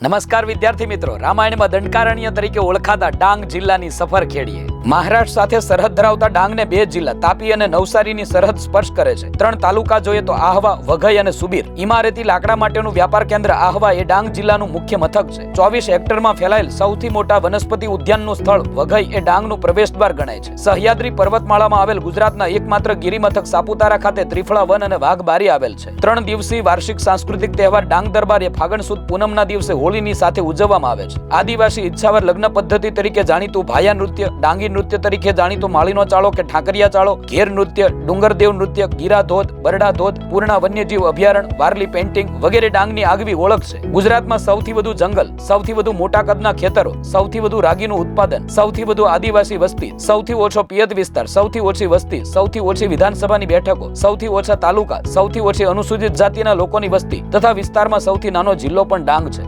નમસ્કાર વિદ્યાર્થી મિત્રો રામાયણમાં દંડકારણ્ય તરીકે ઓળખાતા ડાંગ જિલ્લાની સફર ખેડીએ મહારાષ્ટ્ર સાથે સરહદ ધરાવતા ડાંગને બે જિલ્લા, તાપી અને નવસારીની સરહદ સ્પર્શ કરે છે. ત્રણ તાલુકા જોઈએ તો આહવા, વઘઈ અને સુબીર. ઇમારતી લાકડા માટેનું વ્યાપાર કેન્દ્ર આહવા એ ડાંગ જિલ્લાનું મુખ્ય મથક છે. ચોવીસ હેક્ટરમાં ફેલાયેલ સૌથી મોટા વનસ્પતિ ઉદ્યાનનું સ્થળ વઘઈ એ ડાંગનું પ્રવેશદ્વાર ગણાય છે. સહ્યાદ્રી પર્વતમાળામાં આવેલ ગુજરાતના એકમાત્ર ગિરિમથક સાપુતારા ખાતે ત્રિફળા વન અને વાઘબારી આવેલ છે. ત્રણ દિવસીય વાર્ષિક સાંસ્કૃતિક તહેવાર ડાંગ દરબાર એ ફાગણ સુદ પૂનમના દિવસે હોળીની સાથે ઉજવવામાં આવે છે. આદિવાસી ઈચ્છાવર લગ્ન પદ્ધતિ તરીકે જાણીતું ભાયા નૃત્ય ડાંગી નૃત્ય તરીકે જાણીતું માળીનો ચાળો કે ઠાકરિયા ચાળો, ઘેર નૃત્ય, ડુંગરદેવ નૃત્ય, ગીરા ધોધ, બરડા ધોધ, પૂર્ણા વન્યજીવ અભયારણ્ય વારલી પેઇન્ટિંગ વગેરે ડાંગની આગવી ઓળખ છે. ગુજરાતમાં સૌથી વધુ જંગલ, સૌથી વધુ મોટા કદના ખેતરો, સૌથી વધુ રાગીનું ઉત્પાદન, સૌથી વધુ આદિવાસી વસ્તી, સૌથી ઓછો પિયત વિસ્તાર, સૌથી ઓછી વસ્તી, સૌથી ઓછી વિધાનસભાની બેઠકો, સૌથી ઓછા તાલુકા, સૌથી ઓછી અનુસૂચિત જાતિના લોકોની વસ્તી તથા વિસ્તારમાં સૌથી નાનો જિલ્લો પણ ડાંગ છે.